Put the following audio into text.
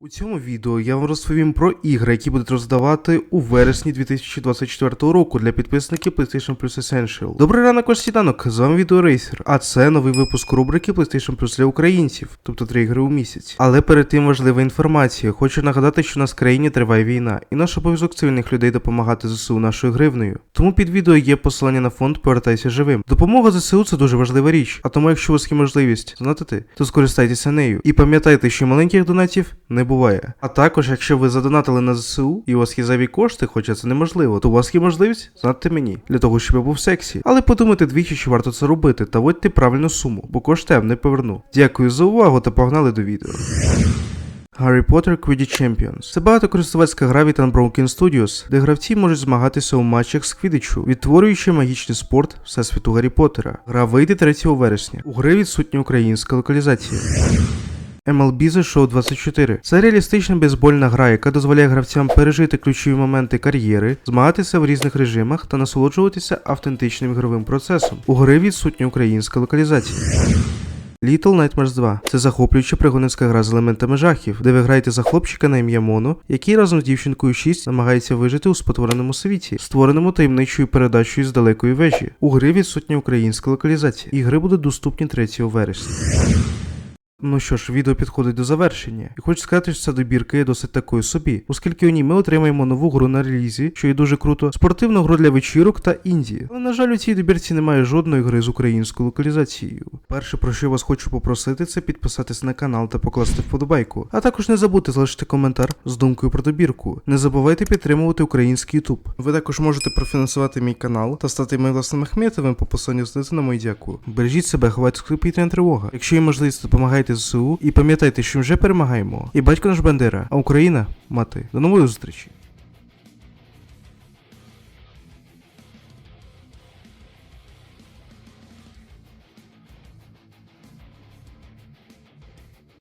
У цьому відео я вам розповім про ігри, які будуть роздавати у вересні 2024 року для підписників PlayStation Plus Essential. Добрий ранок, ваш сніданок, з вами Відеорейсер, а це новий випуск рубрики PlayStation Plus для українців, тобто три ігри у місяць. Але перед тим важлива інформація. Хочу нагадати, що у нас в країні триває війна, і наш обов'язок цивільних людей допомагати ЗСУ нашою гривнею. Тому під відео є посилання на фонд Повертайся живим. Допомога ЗСУ це дуже важлива річ, а тому, якщо у вас є можливість знати, то скористайтеся нею. І пам'ятайте, що маленьких донатів не буває. А також, якщо ви задонатили на ЗСУ і у вас є зайві кошти, хоча це неможливо, то у вас є можливість знати мені для того, щоб я був сексі. Але подумайте двічі, чи варто це робити, та вводьте правильну суму, бо кошти я не поверну. Дякую за увагу та погнали до відео. Harry Potter Quidditch Champions це багатокористувацька гра від Unbroken Studios, де гравці можуть змагатися у матчах з квідичу, відтворюючи магічний спорт всесвіту Гаррі Поттера. Гра вийде 3 вересня. У гри відсутня українська локалізація. MLB The Show 24 це реалістична бейсбольна гра, яка дозволяє гравцям пережити ключові моменти кар'єри, змагатися в різних режимах та насолоджуватися автентичним ігровим процесом. У гри відсутня українська локалізація. Little Nightmares 2 це захоплююча пригодницька гра з елементами жахів, де ви граєте за хлопчика на ім'я Моно, який разом з дівчинкою 6 намагається вижити у спотвореному світі, створеному таємничою передачею з далекої вежі. У гри відсутня українська локалізація. Ігри будуть доступні 3 вересня. Ну що ж, відео підходить до завершення, і хочу сказати, що ця добірка є досить такою собі, оскільки у ній ми отримаємо нову гру на релізі, що є дуже круто, спортивну гру для вечірок та інді. Але на жаль, у цій добірці немає жодної гри з українською локалізацією. Перше, про що вас хочу попросити, це підписатись на канал та покласти вподобайку. А також не забудьте залишити коментар з думкою про добірку. Не забувайте підтримувати український YouTube. Ви також можете профінансувати мій канал та стати моїм власним Ахметовим по посиланню знизу на мою дяку. Бережіть себе, ховайте повітряна тривога. Якщо є можливість, допомагайте ЗСУ і пам'ятайте, що ми вже перемагаємо. І батько наш Бандера, а Україна мати. До нової зустрічі!